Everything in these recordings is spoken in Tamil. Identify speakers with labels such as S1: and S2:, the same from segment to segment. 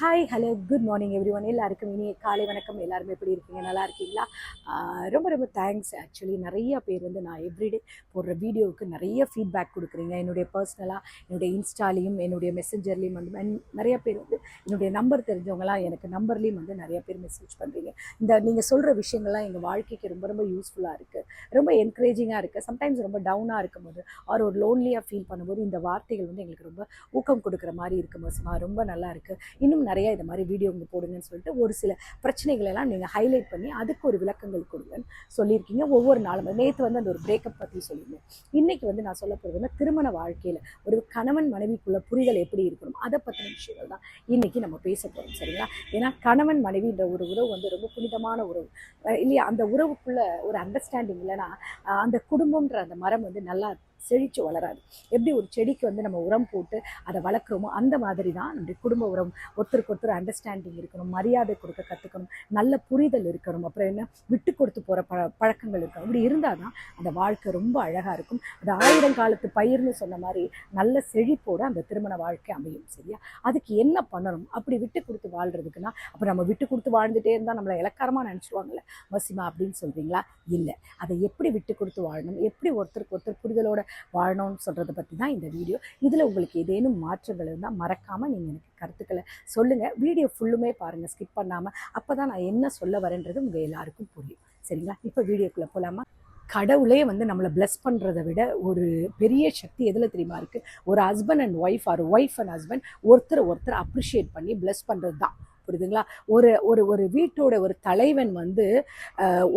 S1: hi hello good morning everyone எல்லாருக்கும் இனி காலை வணக்கம் எல்லாருமே எப்படி இருக்கீங்க நல்லா இருக்கீங்களா ரொம்ப ரொம்ப தேங்க்ஸ் ஆக்சுவலி நிறைய பேர் வந்து நான் எவ்ரிடே போடுற வீடியோவுக்கு நிறைய ஃபீட்பேக் கொடுக்குறீங்க என்னுடைய பர்சனலாக என்னுடைய இன்ஸ்டாலையும் என்னுடைய மெசஞ்சர்லேயும் வந்து நிறைய பேர் வந்து என்னுடைய நம்பர் தெரிஞ்சவங்களாம் எனக்கு நம்பர்லேயும் வந்து நிறைய பேர் மெசேஜ் பண்ணுறீங்க இந்த நீங்கள் சொல்கிற விஷயங்கள்லாம் எங்கள் வாழ்க்கைக்கு ரொம்ப ரொம்ப யூஸ்ஃபுல்லாக இருக்குது ரொம்ப என்கரேஜிங்காக இருக்குது சம்டைம்ஸ் ரொம்ப டவுனாக இருக்கும்போது ஆர் ஒரு லோன்லியாக ஃபீல் பண்ணும்போது இந்த வார்த்தைகள் வந்து எங்களுக்கு ரொம்ப ஊக்கம் கொடுக்குற மாதிரி இருக்கும் இருக்கும்போது ரொம்ப நல்லா இருக்குது இன்னும் நிறையா இது மாதிரி வீடியோ இங்கே போடுங்கன்னு சொல்லிட்டு ஒரு சில பிரச்சனைகளெல்லாம் நீங்கள் ஹைலைட் பண்ணி அதுக்கு ஒரு விளக்கங்கள் கொடுங்கன்னு சொல்லியிருக்கீங்க ஒவ்வொரு நாளும் நேற்று வந்து அந்த ஒரு பிரேக்கப் பற்றி சொல்லியிருந்தேன் இன்றைக்கி வந்து நான் சொல்ல வந்து திருமண வாழ்க்கையில் ஒரு கணவன் மனைவிக்குள்ள புரிதல் எப்படி இருக்கணும் அதை பற்றின விஷயங்கள் தான் இன்றைக்கி நம்ம பேச போகிறோம் சரிங்களா ஏன்னா கணவன் மனைவின்ற ஒரு உறவு வந்து ரொம்ப புனிதமான உறவு இல்லையா அந்த உறவுக்குள்ள ஒரு அண்டர்ஸ்டாண்டிங் இல்லைன்னா அந்த குடும்பம்ன்ற அந்த மரம் வந்து நல்லா இருக்கும் செழித்து வளராது எப்படி ஒரு செடிக்கு வந்து நம்ம உரம் போட்டு அதை வளர்க்குறோமோ அந்த மாதிரி தான் நம்முடைய குடும்ப உரம் ஒருத்தருக்கு ஒருத்தர் அண்டர்ஸ்டாண்டிங் இருக்கணும் மரியாதை கொடுக்க கற்றுக்கணும் நல்ல புரிதல் இருக்கணும் அப்புறம் என்ன விட்டு கொடுத்து போகிற பழ பழக்கங்கள் இருக்கணும் அப்படி இருந்தால் தான் அந்த வாழ்க்கை ரொம்ப அழகாக இருக்கும் அது ஆயிரம் காலத்து பயிர்னு சொன்ன மாதிரி நல்ல செழிப்போடு அந்த திருமண வாழ்க்கை அமையும் சரியா அதுக்கு என்ன பண்ணணும் அப்படி விட்டு கொடுத்து வாழ்கிறதுக்குன்னா அப்போ நம்ம விட்டு கொடுத்து வாழ்ந்துகிட்டே இருந்தால் நம்மளை இலக்காரமாக நினச்சிடுவாங்களே வசிமா அப்படின்னு சொல்கிறீங்களா இல்லை அதை எப்படி விட்டு கொடுத்து வாழணும் எப்படி ஒருத்தருக்கு ஒருத்தர் புரிதலோட வாழணும்னு சொல்கிறத பற்றி தான் இந்த வீடியோ இதில் உங்களுக்கு ஏதேனும் மாற்றங்கள் இருந்தால் மறக்காமல் நீங்கள் எனக்கு கருத்துக்களை சொல்லுங்கள் வீடியோ ஃபுல்லுமே பாருங்கள் ஸ்கிப் பண்ணாமல் அப்போ தான் நான் என்ன சொல்ல வரேன்றது உங்கள் எல்லாருக்கும் புரியும் சரிங்களா இப்போ வீடியோக்குள்ளே போகலாமா கடவுளே வந்து நம்மளை பிளஸ் பண்ணுறதை விட ஒரு பெரிய சக்தி எதில் தெரியுமா இருக்குது ஒரு husband and wife or wife and husband ஒருத்தர் ஒருத்தர் அப்ரிஷியேட் பண்ணி பிளஸ் பண்ணுறது தான் புரியுதுங்களா ஒரு ஒரு ஒரு வீட்டோட ஒரு தலைவன் வந்து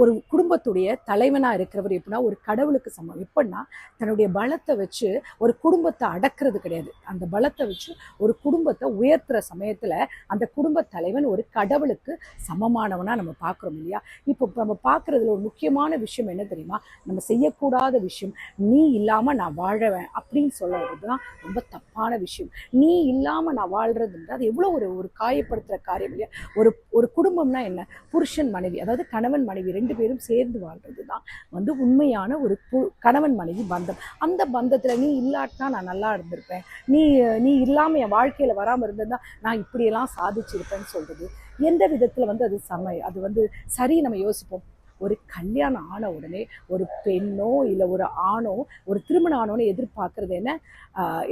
S1: ஒரு குடும்பத்துடைய தலைவனாக இருக்கிறவர் எப்படின்னா ஒரு கடவுளுக்கு சமம் எப்படின்னா தன்னுடைய பலத்தை வச்சு ஒரு குடும்பத்தை அடக்கிறது கிடையாது அந்த பலத்தை வச்சு ஒரு குடும்பத்தை உயர்த்துற சமயத்தில் அந்த குடும்ப தலைவன் ஒரு கடவுளுக்கு சமமானவனாக நம்ம பார்க்குறோம் இல்லையா இப்போ நம்ம பார்க்குறதுல ஒரு முக்கியமான விஷயம் என்ன தெரியுமா நம்ம செய்யக்கூடாத விஷயம் நீ இல்லாமல் நான் வாழவேன் அப்படின்னு சொல்லுறது தான் ரொம்ப தப்பான விஷயம் நீ இல்லாமல் நான் வாழ்றதுன்றது எவ்வளோ ஒரு ஒரு காயப்படுத்துகிற காரியம் வாழ்றாரு இல்லையா ஒரு ஒரு குடும்பம்னா என்ன புருஷன் மனைவி அதாவது கணவன் மனைவி ரெண்டு பேரும் சேர்ந்து வாழ்றது தான் வந்து உண்மையான ஒரு கணவன் மனைவி பந்தம் அந்த பந்தத்தில் நீ இல்லாட்டினா நான் நல்லா இருந்திருப்பேன் நீ நீ இல்லாமல் என் வாழ்க்கையில் வராமல் இருந்திருந்தா நான் இப்படியெல்லாம் சாதிச்சிருப்பேன்னு சொல்கிறது எந்த விதத்தில் வந்து அது சமை அது வந்து சரி நம்ம யோசிப்போம் ஒரு கல்யாணம் ஆன உடனே ஒரு பெண்ணோ இல்லை ஒரு ஆணோ ஒரு திருமணம் ஆனோன்னு எதிர்பார்க்கறது என்ன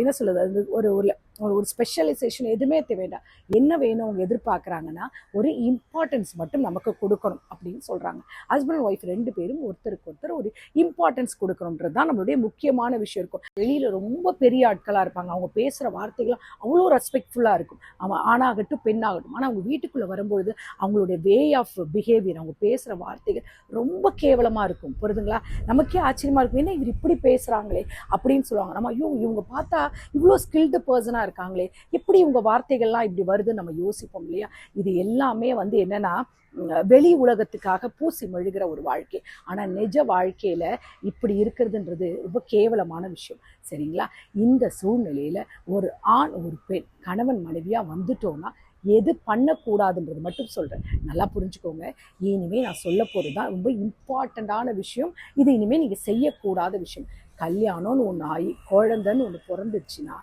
S1: என்ன சொல்லுது அது ஒரு ஒரு ஒரு ஸ்பெஷலைசேஷன் எதுவுமே வேண்டாம் என்ன வேணும் அவங்க எதிர்பார்க்குறாங்கன்னா ஒரு இம்பார்ட்டன்ஸ் மட்டும் நமக்கு கொடுக்கணும் அப்படின்னு சொல்கிறாங்க ஹஸ்பண்ட் ஒய்ஃப் ரெண்டு பேரும் ஒருத்தருக்கு ஒருத்தர் ஒரு இம்பார்ட்டன்ஸ் கொடுக்கணுன்றது தான் நம்மளுடைய முக்கியமான விஷயம் இருக்கும் வெளியில் ரொம்ப பெரிய ஆட்களாக இருப்பாங்க அவங்க பேசுகிற வார்த்தைகளும் அவ்வளோ ரெஸ்பெக்ட்ஃபுல்லாக இருக்கும் அவன் ஆணாகட்டும் பெண்ணாகட்டும் ஆனால் அவங்க வீட்டுக்குள்ளே வரும்பொழுது அவங்களுடைய வே ஆஃப் பிஹேவியர் அவங்க பேசுகிற வார்த்தைகள் ரொம்ப கேவலமாக இருக்கும் புரிதுங்களா நமக்கே ஆச்சரியமாக இருக்கும் ஏன்னா இவர் இப்படி பேசுகிறாங்களே அப்படின்னு சொல்லுவாங்க நம்ம ஐயோ இவங்க பார்த்தா இவ்வளோ ஸ்கில்டு பர்சனாக இருக்காங்களே எப்படி இவங்க வார்த்தைகள்லாம் இப்படி வருதுன்னு நம்ம யோசிப்போம் இல்லையா இது எல்லாமே வந்து என்னென்னா வெளி உலகத்துக்காக பூசி மெழுகிற ஒரு வாழ்க்கை ஆனால் நிஜ வாழ்க்கையில் இப்படி இருக்கிறதுன்றது ரொம்ப கேவலமான விஷயம் சரிங்களா இந்த சூழ்நிலையில் ஒரு ஆண் ஒரு பெண் கணவன் மனைவியாக வந்துட்டோன்னா எது பண்ணக்கூடாதுன்றது மட்டும் சொல்கிறேன் நல்லா புரிஞ்சுக்கோங்க இனிமேல் நான் சொல்ல போகிறது தான் ரொம்ப இம்பார்ட்டண்ட்டான விஷயம் இது இனிமேல் நீங்கள் செய்யக்கூடாத விஷயம் கல்யாணம்னு ஒன்று ஆகி குழந்தைன்னு ஒன்று பிறந்துச்சுன்னா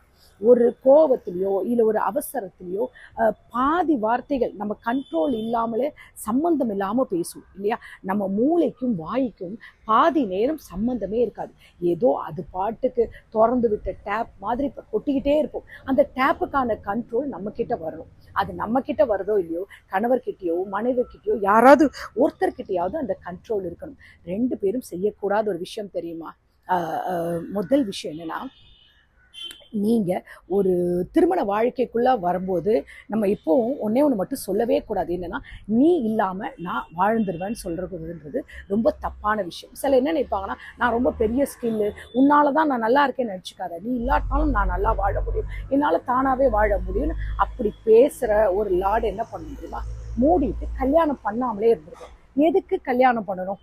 S1: ஒரு கோபத்திலையோ இல்லை ஒரு அவசரத்திலையோ பாதி வார்த்தைகள் நம்ம கண்ட்ரோல் இல்லாமலே சம்மந்தம் இல்லாமல் பேசுவோம் இல்லையா நம்ம மூளைக்கும் வாய்க்கும் பாதி நேரம் சம்மந்தமே இருக்காது ஏதோ அது பாட்டுக்கு திறந்து விட்ட டேப் மாதிரி இப்போ கொட்டிக்கிட்டே இருப்போம் அந்த டேப்புக்கான கண்ட்ரோல் நம்மக்கிட்ட வரணும் அது நம்மக்கிட்ட வர்றதோ இல்லையோ கணவர்கிட்டயோ மனைவிக்கிட்டயோ யாராவது ஒருத்தர்கிட்டயாவது அந்த கண்ட்ரோல் இருக்கணும் ரெண்டு பேரும் செய்யக்கூடாத ஒரு விஷயம் தெரியுமா முதல் விஷயம் என்னென்னா நீங்கள் ஒரு திருமண வாழ்க்கைக்குள்ளே வரும்போது நம்ம இப்போவும் ஒன்னே ஒன்று மட்டும் சொல்லவே கூடாது என்னென்னா நீ இல்லாமல் நான் வாழ்ந்துருவேன்னு சொல்கிறதுன்றது ரொம்ப தப்பான விஷயம் சில என்ன நினைப்பாங்கன்னா நான் ரொம்ப பெரிய ஸ்கில்லு உன்னால் தான் நான் நல்லா இருக்கேன்னு நினச்சிக்காத நீ இல்லாட்டாலும் நான் நல்லா வாழ முடியும் என்னால் தானாகவே வாழ முடியும்னு அப்படி பேசுகிற ஒரு லாடு என்ன பண்ண முடியுமா மூடிட்டு கல்யாணம் பண்ணாமலே இருந்திருக்கோம் எதுக்கு கல்யாணம் பண்ணணும்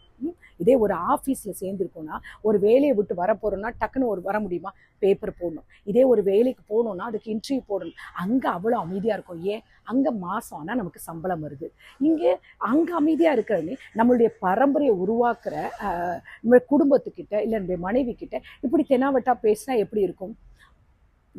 S1: இதே ஒரு ஆஃபீஸில் சேர்ந்துருக்கோன்னா ஒரு வேலையை விட்டு வர போகிறோம்னா டக்குன்னு ஒரு வர முடியுமா பேப்பர் போடணும் இதே ஒரு வேலைக்கு போகணுன்னா அதுக்கு இன்டர்வியூ போடணும் அங்கே அவ்வளோ அமைதியாக இருக்கும் ஏன் அங்கே மாதம் ஆனால் நமக்கு சம்பளம் வருது இங்கே அங்கே அமைதியாக இருக்கிறது நம்மளுடைய பரம்பரையை உருவாக்குற நம்ம குடும்பத்துக்கிட்ட இல்லை நம்முடைய மனைவி கிட்ட இப்படி தெனாவட்டா பேசினா எப்படி இருக்கும்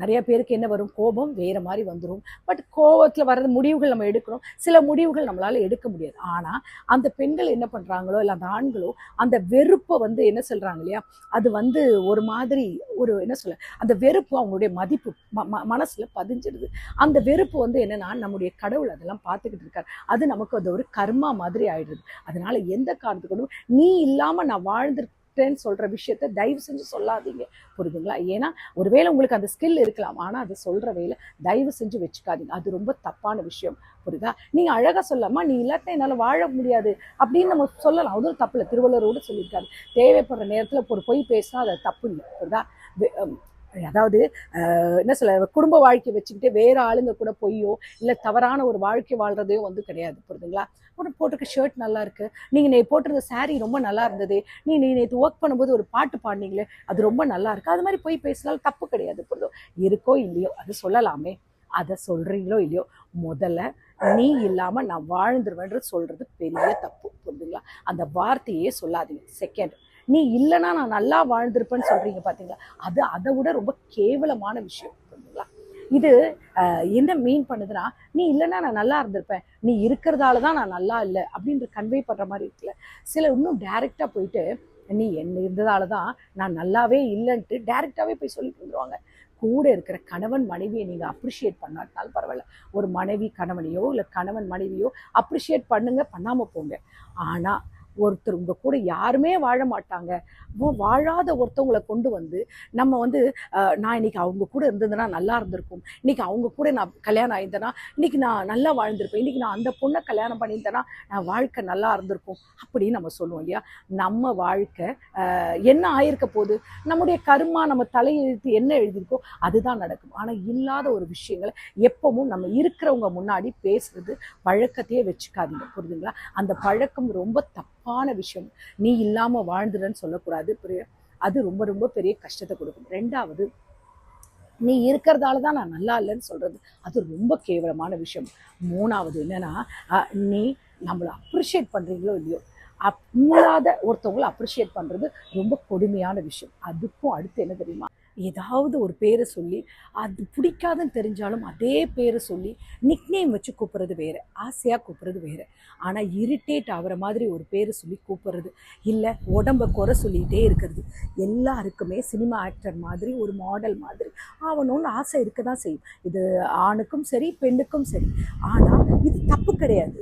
S1: நிறைய பேருக்கு என்ன வரும் கோபம் வேறு மாதிரி வந்துடும் பட் கோபத்தில் வர்றது முடிவுகள் நம்ம எடுக்கணும் சில முடிவுகள் நம்மளால் எடுக்க முடியாது ஆனால் அந்த பெண்கள் என்ன பண்ணுறாங்களோ இல்லை அந்த ஆண்களோ அந்த வெறுப்பை வந்து என்ன சொல்கிறாங்க இல்லையா அது வந்து ஒரு மாதிரி ஒரு என்ன சொல்ல அந்த வெறுப்பு அவங்களுடைய மதிப்பு ம மனசில் பதிஞ்சிடுது அந்த வெறுப்பு வந்து என்னென்னா நம்முடைய கடவுள் அதெல்லாம் பார்த்துக்கிட்டு இருக்கார் அது நமக்கு அது ஒரு கர்மா மாதிரி ஆயிடுது அதனால் எந்த காரணத்துக்கு நீ இல்லாமல் நான் வாழ்ந்திருக்க கத்துக்கிட்டேன்னு சொல்கிற விஷயத்த தயவு செஞ்சு சொல்லாதீங்க புரியுதுங்களா ஏன்னா ஒருவேளை உங்களுக்கு அந்த ஸ்கில் இருக்கலாம் ஆனால் அது சொல்கிற வேலை தயவு செஞ்சு வச்சுக்காதீங்க அது ரொம்ப தப்பான விஷயம் புரியுதா நீங்கள் அழகாக சொல்லாமா நீ இல்லாட்டினா என்னால் வாழ முடியாது அப்படின்னு நம்ம சொல்லலாம் அதுவும் தப்பு இல்லை திருவள்ளுவரோடு சொல்லியிருக்காரு தேவைப்படுற நேரத்தில் ஒரு பொய் பேசினா அது தப்பு இல்லை புரியுதா அதாவது என்ன சொல்ல குடும்ப வாழ்க்கை வச்சுக்கிட்டு வேறு ஆளுங்க கூட பொய்யோ இல்லை தவறான ஒரு வாழ்க்கை வாழ்கிறதே வந்து கிடையாது புரியுதுங்களா ஒரு போட்டிருக்க ஷர்ட் நல்லா இருக்கு நீங்கள் நீ போட்டிருந்த சாரீ ரொம்ப நல்லா இருந்தது நீ நீ நேற்று ஒர்க் பண்ணும்போது ஒரு பாட்டு பாடினீங்களே அது ரொம்ப நல்லா இருக்கு அது மாதிரி போய் பேசினாலும் தப்பு கிடையாது புரியுதோ இருக்கோ இல்லையோ அது சொல்லலாமே அதை சொல்கிறீங்களோ இல்லையோ முதல்ல நீ இல்லாமல் நான் வாழ்ந்துருவேன்றது சொல்கிறது பெரிய தப்பு புரியுதுங்களா அந்த வார்த்தையே சொல்லாதீங்க செகண்ட் நீ இல்லைன்னா நான் நல்லா வாழ்ந்திருப்பேன்னு சொல்கிறீங்க பார்த்தீங்களா அது அதை விட ரொம்ப கேவலமான விஷயம் புரியுதுங்களா இது என்ன மீன் பண்ணுதுன்னா நீ இல்லைன்னா நான் நல்லா இருந்திருப்பேன் நீ இருக்கிறதால தான் நான் நல்லா இல்லை அப்படின்ற கன்வே பண்ணுற மாதிரி இருக்குல்ல சில இன்னும் டேரெக்டாக போயிட்டு நீ என்ன இருந்ததால தான் நான் நல்லாவே இல்லைன்ட்டு டைரெக்டாகவே போய் சொல்லிட்டு தந்துருவாங்க கூட இருக்கிற கணவன் மனைவியை நீங்கள் அப்ரிஷியேட் பண்ணாட்டாலும் பரவாயில்ல ஒரு மனைவி கணவனையோ இல்லை கணவன் மனைவியோ அப்ரிஷியேட் பண்ணுங்க பண்ணாமல் போங்க ஆனால் ஒருத்தர் உங்கள் கூட யாருமே வாழ மாட்டாங்க வாழாத ஒருத்தவங்களை கொண்டு வந்து நம்ம வந்து நான் இன்னைக்கு அவங்க கூட இருந்ததுன்னா நல்லா இருந்திருக்கும் இன்னைக்கு அவங்க கூட நான் கல்யாணம் ஆயிருந்தேன்னா இன்னைக்கு நான் நல்லா வாழ்ந்திருப்பேன் இன்னைக்கு நான் அந்த பொண்ணை கல்யாணம் பண்ணியிருந்தேன்னா நான் வாழ்க்கை நல்லா இருந்திருக்கும் அப்படின்னு நம்ம சொல்லுவோம் இல்லையா நம்ம வாழ்க்கை என்ன ஆயிருக்க போது நம்முடைய கருமா நம்ம தலையெழுத்து என்ன எழுதியிருக்கோ அதுதான் நடக்கும் ஆனால் இல்லாத ஒரு விஷயங்களை எப்பவும் நம்ம இருக்கிறவங்க முன்னாடி பேசுறது பழக்கத்தையே வச்சுக்காதீங்க புரியுதுங்களா அந்த பழக்கம் ரொம்ப தப்பு சிறப்பான விஷயம் நீ இல்லாம வாழ்ந்துடன்னு சொல்லக்கூடாது அது ரொம்ப ரொம்ப பெரிய கஷ்டத்தை கொடுக்கும் ரெண்டாவது நீ இருக்கிறதால தான் நான் நல்லா இல்லைன்னு சொல்கிறது அது ரொம்ப கேவலமான விஷயம் மூணாவது என்னென்னா நீ நம்மளை அப்ரிஷியேட் பண்ணுறீங்களோ இல்லையோ அப் இல்லாத ஒருத்தவங்களை அப்ரிஷியேட் பண்ணுறது ரொம்ப கொடுமையான விஷயம் அதுக்கும் அடுத்து என்ன தெரியுமா ஏதாவது ஒரு பேரை சொல்லி அது பிடிக்காதுன்னு தெரிஞ்சாலும் அதே பேரை சொல்லி நிக்னேம் வச்சு கூப்பிட்றது வேறு ஆசையாக கூப்பிட்றது வேறு ஆனால் இரிட்டேட் ஆகிற மாதிரி ஒரு பேரை சொல்லி கூப்பிட்றது இல்லை உடம்பை குறை சொல்லிகிட்டே இருக்கிறது எல்லாருக்குமே சினிமா ஆக்டர் மாதிரி ஒரு மாடல் மாதிரி ஆகணும்னு ஆசை இருக்க தான் செய்யும் இது ஆணுக்கும் சரி பெண்ணுக்கும் சரி ஆனால் இது தப்பு கிடையாது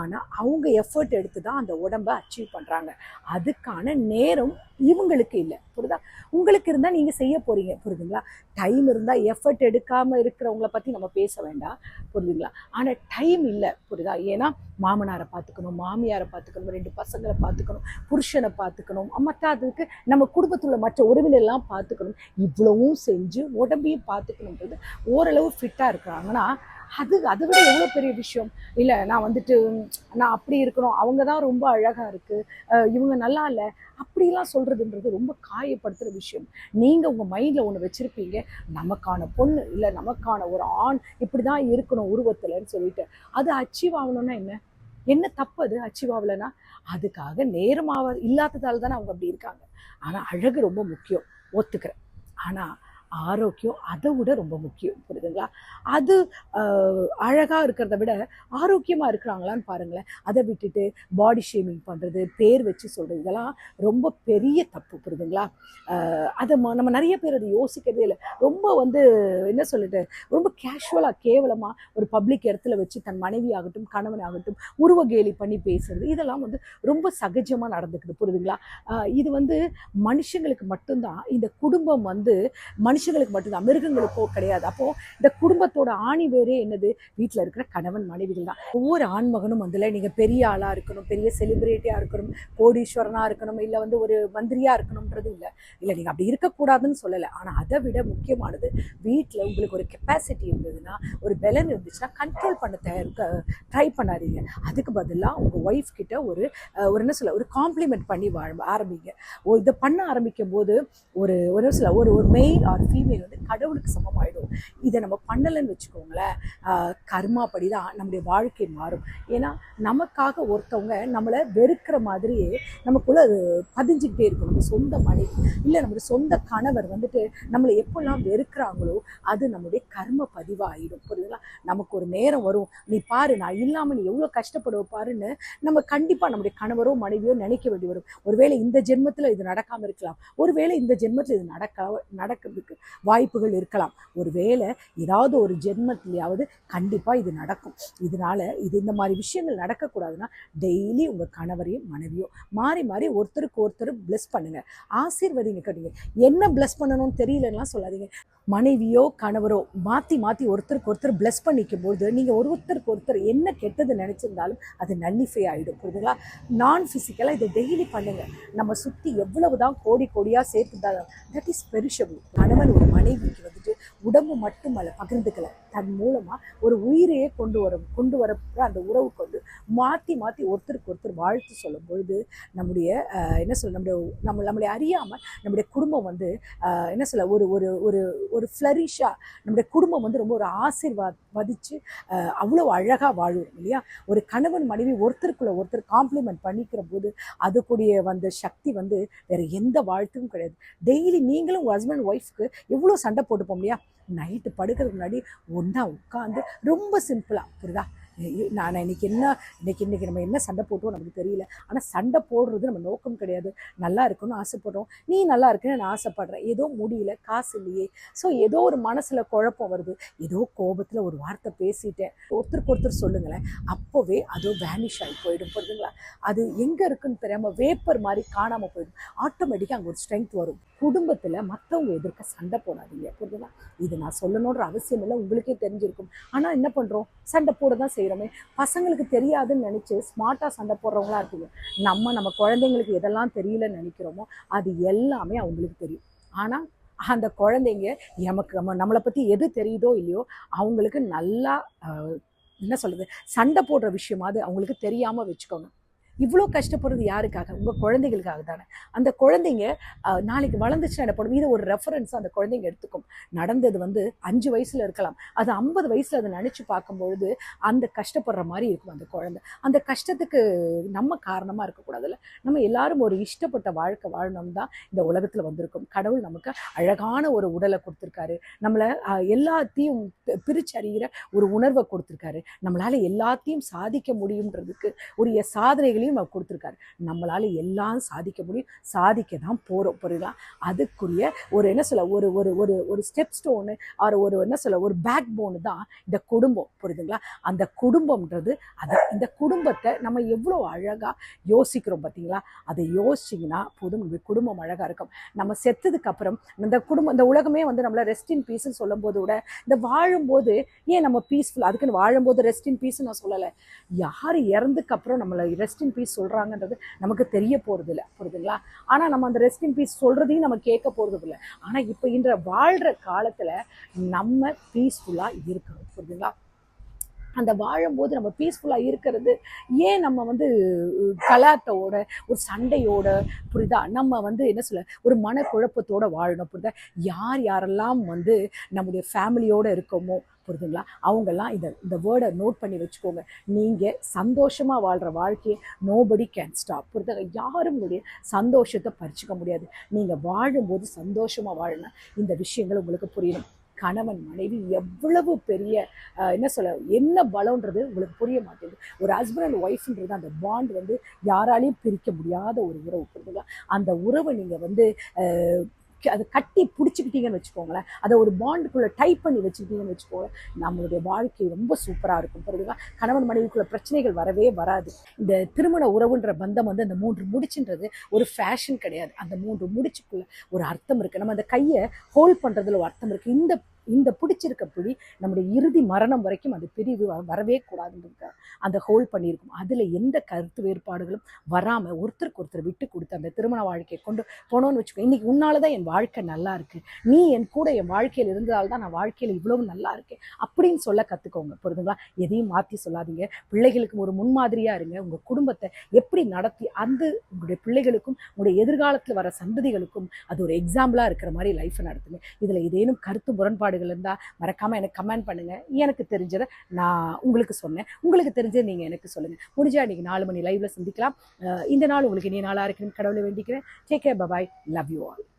S1: ஆனால் அவங்க எஃபர்ட் எடுத்து தான் அந்த உடம்பை அச்சீவ் பண்ணுறாங்க அதுக்கான நேரம் இவங்களுக்கு இல்லை புரியுதா உங்களுக்கு இருந்தால் நீங்கள் செய்ய போகிறீங்க புரியுதுங்களா டைம் இருந்தால் எஃபர்ட் எடுக்காமல் இருக்கிறவங்கள பற்றி நம்ம பேச வேண்டாம் புரியுதுங்களா ஆனால் டைம் இல்லை புரியுதா ஏன்னா மாமனாரை பார்த்துக்கணும் மாமியாரை பார்த்துக்கணும் ரெண்டு பசங்களை பார்த்துக்கணும் புருஷனை பார்த்துக்கணும் மற்ற அதுக்கு நம்ம குடும்பத்தில் உள்ள மற்ற உறவினெல்லாம் பார்த்துக்கணும் இவ்வளவும் செஞ்சு உடம்பையும் பார்த்துக்கணுன்றது ஓரளவு ஃபிட்டாக இருக்கிறாங்கன்னா அது அதை விட எவ்வளோ பெரிய விஷயம் இல்லை நான் வந்துட்டு நான் அப்படி இருக்கணும் அவங்க தான் ரொம்ப அழகாக இருக்குது இவங்க நல்லா இல்லை அப்படிலாம் சொல்கிறதுன்றது ரொம்ப காயப்படுத்துகிற விஷயம் நீங்கள் உங்கள் மைண்டில் ஒன்று வச்சுருப்பீங்க நமக்கான பொண்ணு இல்லை நமக்கான ஒரு ஆண் இப்படி தான் இருக்கணும் உருவத்தில்ன்னு சொல்லிட்டு அது அச்சீவ் ஆகணும்னா என்ன என்ன தப்பு அது அச்சீவ் ஆகலைன்னா அதுக்காக நேரமாக இல்லாததால் தானே அவங்க அப்படி இருக்காங்க ஆனால் அழகு ரொம்ப முக்கியம் ஒத்துக்கிறேன் ஆனால் ஆரோக்கியம் அதை விட ரொம்ப முக்கியம் புரியுதுங்களா அது அழகாக இருக்கிறத விட ஆரோக்கியமாக இருக்கிறாங்களான்னு பாருங்களேன் அதை விட்டுட்டு பாடி ஷேமிங் பண்ணுறது பேர் வச்சு சொல்கிறது இதெல்லாம் ரொம்ப பெரிய தப்பு புரியுதுங்களா அதை நம்ம நிறைய பேர் அதை யோசிக்கிறதே இல்லை ரொம்ப வந்து என்ன சொல்லிட்டு ரொம்ப கேஷுவலாக கேவலமாக ஒரு பப்ளிக் இடத்துல வச்சு தன் மனைவி ஆகட்டும் கணவன் ஆகட்டும் உருவ கேலி பண்ணி பேசுறது இதெல்லாம் வந்து ரொம்ப சகஜமாக நடந்துக்குது புரியுதுங்களா இது வந்து மனுஷங்களுக்கு மட்டும்தான் இந்த குடும்பம் வந்து மனுஷ மனுஷங்களுக்கு மட்டும்தான் மிருகங்களுக்கோ கிடையாது அப்போது இந்த குடும்பத்தோட ஆணி வேறே என்னது வீட்டில் இருக்கிற கணவன் மனைவிகள் தான் ஒவ்வொரு ஆண்மகனும் அதில் நீங்கள் பெரிய ஆளாக இருக்கணும் பெரிய செலிப்ரிட்டியாக இருக்கணும் கோடீஸ்வரனாக இருக்கணும் இல்லை வந்து ஒரு மந்திரியாக இருக்கணும்ன்றது இல்லை இல்லை நீங்கள் அப்படி இருக்கக்கூடாதுன்னு சொல்லலை ஆனால் அதை விட முக்கியமானது வீட்டில் உங்களுக்கு ஒரு கெப்பாசிட்டி இருந்ததுன்னா ஒரு பலன் இருந்துச்சுன்னா கண்ட்ரோல் பண்ண தயார் ட்ரை பண்ணாதீங்க அதுக்கு பதிலாக உங்கள் ஒய்ஃப் கிட்ட ஒரு ஒரு என்ன சொல்ல ஒரு காம்ப்ளிமெண்ட் பண்ணி வாழ ஆரம்பிங்க இதை பண்ண ஆரம்பிக்கும் போது ஒரு ஒரு சில ஒரு ஒரு மெயில் ஆர் ஃபீமேல் வந்து கடவுளுக்கு ஆகிடும் இதை நம்ம பண்ணலைன்னு வச்சுக்கோங்களேன் கர்மா படி தான் நம்முடைய வாழ்க்கை மாறும் ஏன்னா நமக்காக ஒருத்தவங்க நம்மளை வெறுக்கிற மாதிரியே நமக்குள்ள அது பதிஞ்சுக்கிட்டே இருக்கும் நம்ம சொந்த மனைவி இல்லை நம்முடைய சொந்த கணவர் வந்துட்டு நம்மளை எப்பெல்லாம் வெறுக்கிறாங்களோ அது நம்முடைய கர்ம பதிவாகிடும் புரியுதுங்களா நமக்கு ஒரு நேரம் வரும் நீ பாரு நான் இல்லாமல் நீ எவ்வளோ கஷ்டப்படுவ பாருன்னு நம்ம கண்டிப்பாக நம்முடைய கணவரோ மனைவியோ நினைக்க வேண்டி வரும் ஒருவேளை இந்த ஜென்மத்தில் இது நடக்காமல் இருக்கலாம் ஒருவேளை இந்த ஜென்மத்தில் இது நடக்க நடக்கிறதுக்கு வாய்ப்புகள் இருக்கலாம் ஒரு வேளை ஏதாவது ஒரு ஜென்மத்திலேயாவது கண்டிப்பாக இது நடக்கும் இதனால் இது இந்த மாதிரி விஷயங்கள் நடக்கக்கூடாதுன்னா டெய்லி உங்கள் கணவரையும் மனைவியும் மாறி மாறி ஒருத்தருக்கு ஒருத்தர் பிளஸ் பண்ணுங்கள் ஆசீர்வதிங்க கட்டுங்க என்ன பிளஸ் பண்ணணும்னு தெரியலன்னா சொல்லாதீங்க மனைவியோ கணவரோ மாற்றி மாற்றி ஒருத்தருக்கு ஒருத்தர் பிளஸ் பண்ணிக்கும் போது நீங்கள் ஒருத்தருக்கு ஒருத்தர் என்ன கெட்டது நினச்சிருந்தாலும் அது நல்லிஃபை ஆகிடும் புரியுதுங்களா நான் ஃபிசிக்கலாக இதை டெய்லி பண்ணுங்கள் நம்ம சுற்றி எவ்வளவு தான் கோடி கோடியாக சேர்த்துருந்தாலும் தட் இஸ் பெரிஷபிள் கணவன் ஒரு மனைவிக்கு வந்துட்டு உடம்பு மட்டுமல்ல பகிர்ந்துக்கலை தன் மூலமாக ஒரு உயிரையே கொண்டு வரும் கொண்டு வர அந்த உறவுக்கு வந்து மாற்றி மாற்றி ஒருத்தருக்கு ஒருத்தர் வாழ்த்து சொல்லும் பொழுது நம்முடைய என்ன சொல்ல நம்முடைய நம்ம நம்மளை அறியாமல் நம்முடைய குடும்பம் வந்து என்ன சொல்ல ஒரு ஒரு ஒரு ஒரு ஃப்ளரிஷாக நம்முடைய குடும்பம் வந்து ரொம்ப ஒரு ஆசிர்வாத் வதிச்சு அவ்வளோ அழகாக வாழும் இல்லையா ஒரு கணவன் மனைவி ஒருத்தருக்குள்ள ஒருத்தர் காம்ப்ளிமெண்ட் பண்ணிக்கிற போது அதுக்குடைய வந்த சக்தி வந்து வேறு எந்த வாழ்த்தும் கிடையாது டெய்லி நீங்களும் ஹஸ்பண்ட் ஒய்ஃப்க்கு எவ்வளோ சண்டை போட்டுப்போம் இல்லையா நைட்டு படுக்கிறதுக்கு முன்னாடி ஒன்றா உட்காந்து ரொம்ப சிம்பிளாக புரியுதா நான் இன்னைக்கு என்ன இன்னைக்கு இன்னைக்கு நம்ம என்ன சண்டை போட்டோம் நமக்கு தெரியல ஆனால் சண்டை போடுறது நம்ம நோக்கம் கிடையாது நல்லா இருக்குன்னு ஆசைப்படுறோம் நீ நல்லா இருக்குன்னு நான் ஆசைப்படுறேன் ஏதோ முடியல காசு இல்லையே ஸோ ஏதோ ஒரு மனசில் குழப்பம் வருது ஏதோ கோபத்தில் ஒரு வார்த்தை பேசிட்டேன் ஒருத்தருக்கு ஒருத்தர் சொல்லுங்களேன் அப்போவே அதோ வேனிஷ் ஆகி போயிடும் புரியுதுங்களா அது எங்கே இருக்குன்னு தெரியாமல் வேப்பர் மாதிரி காணாமல் போயிடும் ஆட்டோமேட்டிக்காக அங்கே ஒரு ஸ்ட்ரென்த் வரும் குடும்பத்தில் மற்றவங்க எதிர்க்க சண்டை போடாதீங்க புரிஞ்சுங்களா இது நான் சொல்லணுன்ற அவசியம் இல்லை உங்களுக்கே தெரிஞ்சிருக்கும் ஆனால் என்ன பண்ணுறோம் சண்டை போட தான் செய்கிறோம் செய்கிறோமே பசங்களுக்கு தெரியாதுன்னு நினச்சி ஸ்மார்ட்டாக சண்டை போடுறவங்களா இருக்குது நம்ம நம்ம குழந்தைங்களுக்கு எதெல்லாம் தெரியலன்னு நினைக்கிறோமோ அது எல்லாமே அவங்களுக்கு தெரியும் ஆனால் அந்த குழந்தைங்க எமக்கு நம்ம நம்மளை பற்றி எது தெரியுதோ இல்லையோ அவங்களுக்கு நல்லா என்ன சொல்கிறது சண்டை போடுற விஷயமாவது அவங்களுக்கு தெரியாமல் வச்சுக்கோங்க இவ்வளோ கஷ்டப்படுறது யாருக்காக உங்கள் குழந்தைகளுக்காக தானே அந்த குழந்தைங்க நாளைக்கு வளர்ந்துச்சுன்னா நடப்படும் இதை ஒரு ரெஃபரன்ஸ் அந்த குழந்தைங்க எடுத்துக்கும் நடந்தது வந்து அஞ்சு வயசில் இருக்கலாம் அது ஐம்பது வயசில் அதை நினச்சி பார்க்கும்பொழுது அந்த கஷ்டப்படுற மாதிரி இருக்கும் அந்த குழந்தை அந்த கஷ்டத்துக்கு நம்ம காரணமாக இருக்கக்கூடாதுல்ல நம்ம எல்லாரும் ஒரு இஷ்டப்பட்ட வாழ்க்கை வாழணும் தான் இந்த உலகத்தில் வந்திருக்கும் கடவுள் நமக்கு அழகான ஒரு உடலை கொடுத்துருக்காரு நம்மளை எல்லாத்தையும் பிரிச்சறிகிற ஒரு உணர்வை கொடுத்துருக்காரு நம்மளால் எல்லாத்தையும் சாதிக்க முடியுன்றதுக்கு உரிய சாதனைகளையும் நம்ம கொடுத்துருக்காரு நம்மளால் எல்லாம் சாதிக்க முடியும் சாதிக்க தான் போகிறோம் புரியுதா அதுக்குரிய ஒரு என்ன சொல்ல ஒரு ஒரு ஒரு ஒரு ஸ்டெப் ஸ்டோனு ஒரு ஒரு என்ன சொல்ல ஒரு பேக் போனு தான் இந்த குடும்பம் புரியுதுங்களா அந்த குடும்பம்ன்றது அதை இந்த குடும்பத்தை நம்ம எவ்வளோ அழகாக யோசிக்கிறோம் பார்த்தீங்களா அதை யோசிச்சிங்கன்னா போதும் குடும்பம் அழகாக இருக்கும் நம்ம செத்ததுக்கு அப்புறம் இந்த குடும்பம் இந்த உலகமே வந்து நம்மளை ரெஸ்டின் பீஸ்னு சொல்லும் சொல்லும்போது கூட இந்த வாழும்போது ஏன் நம்ம பீஸ்ஃபுல் அதுக்குன்னு வாழும்போது ரெஸ்டின் இன் பீஸ்ன்னு நான் சொல்லலை யார் இறந்துக்கு அப்புறம் நம்மளை ரெஸ்டின் பீஸ் பீஸ் சொல்கிறாங்கன்றது நமக்கு தெரிய போகிறது இல்லை புரியுதுங்களா ஆனால் நம்ம அந்த ரெஸ்ட் இன் பீஸ் சொல்கிறதையும் நம்ம கேட்க போகிறது இல்லை ஆனால் இப்போ இன்ற வாழ்கிற காலத்தில் நம்ம பீஸ்ஃபுல்லாக இருக்கணும் புரியுதுங்களா அந்த வாழும்போது நம்ம பீஸ்ஃபுல்லாக இருக்கிறது ஏன் நம்ம வந்து கலாட்டோட ஒரு சண்டையோட புரியுதா நம்ம வந்து என்ன சொல்ல ஒரு மனக்குழப்பத்தோட வாழணும் புரியுதா யார் யாரெல்லாம் வந்து நம்முடைய ஃபேமிலியோடு இருக்கோமோ புரியுதுங்களா அவங்கெல்லாம் இந்த இந்த வேர்டை நோட் பண்ணி வச்சுக்கோங்க நீங்கள் சந்தோஷமாக வாழ்கிற வாழ்க்கையை நோபடி கேன் ஸ்டாப் புரிதாக யாரும் உங்களுடைய சந்தோஷத்தை பறிச்சுக்க முடியாது நீங்கள் வாழும்போது சந்தோஷமாக வாழணும் இந்த விஷயங்கள் உங்களுக்கு புரியணும் கணவன் மனைவி எவ்வளவு பெரிய என்ன சொல்ல என்ன பலம்ன்றது உங்களுக்கு புரிய மாட்டேங்குது ஒரு ஹஸ்பண்ட் அண்ட் ஒய்ஃப்ன்றது அந்த பாண்ட் வந்து யாராலையும் பிரிக்க முடியாத ஒரு உறவு புரியுதுங்களா அந்த உறவை நீங்கள் வந்து அதை கட்டி பிடிச்சிக்கிட்டீங்கன்னு வச்சுக்கோங்களேன் அதை ஒரு பாண்டுக்குள்ளே டைப் பண்ணி வச்சுக்கிட்டீங்கன்னு வச்சுக்கோங்களேன் நம்மளுடைய வாழ்க்கை ரொம்ப சூப்பராக இருக்கும் புரியுதுங்களா கணவன் மனைவிக்குள்ளே பிரச்சனைகள் வரவே வராது இந்த திருமண உறவுன்ற பந்தம் வந்து அந்த மூன்று முடிச்சுன்றது ஒரு ஃபேஷன் கிடையாது அந்த மூன்று முடிச்சுக்குள்ளே ஒரு அர்த்தம் இருக்குது நம்ம அந்த கையை ஹோல்ட் பண்ணுறதுல ஒரு அர்த்தம் இருக்குது இந்த இந்த பிடிச்சிருக்க பிடி நம்முடைய இறுதி மரணம் வரைக்கும் அது பிரிவு வரவே கூடாதுன்றது அந்த ஹோல்ட் பண்ணியிருக்கும் அதில் எந்த கருத்து வேறுபாடுகளும் வராமல் ஒருத்தருக்கு ஒருத்தர் விட்டு கொடுத்து அந்த திருமண வாழ்க்கையை கொண்டு போனோன்னு வச்சுக்கோ இன்றைக்கி உன்னால தான் என் வாழ்க்கை நல்லா இருக்குது நீ என் கூட என் வாழ்க்கையில் இருந்ததால் தான் நான் வாழ்க்கையில் இவ்வளவு நல்லா இருக்கேன் அப்படின்னு சொல்ல கற்றுக்கோங்க புரிதுங்களா எதையும் மாற்றி சொல்லாதீங்க பிள்ளைகளுக்கு ஒரு முன்மாதிரியாக இருங்க உங்கள் குடும்பத்தை எப்படி நடத்தி அந்த உங்களுடைய பிள்ளைகளுக்கும் உங்களுடைய எதிர்காலத்தில் வர சந்ததிகளுக்கும் அது ஒரு எக்ஸாம்பிளாக இருக்கிற மாதிரி லைஃப்பை நடத்துங்க இதில் ஏதேனும் கருத்து முரண்பாடு குறைபாடுகள் இருந்தால் மறக்காமல் எனக்கு கமெண்ட் பண்ணுங்கள் எனக்கு தெரிஞ்சதை நான் உங்களுக்கு சொன்னேன் உங்களுக்கு தெரிஞ்சதை நீங்கள் எனக்கு சொல்லுங்கள் முடிஞ்சால் நீங்கள் நாலு மணி லைவில் சந்திக்கலாம் இந்த நாள் உங்களுக்கு இனிய நாளாக இருக்கணும் கடவுளை வேண்டிக்கிறேன் take care bye bye love you all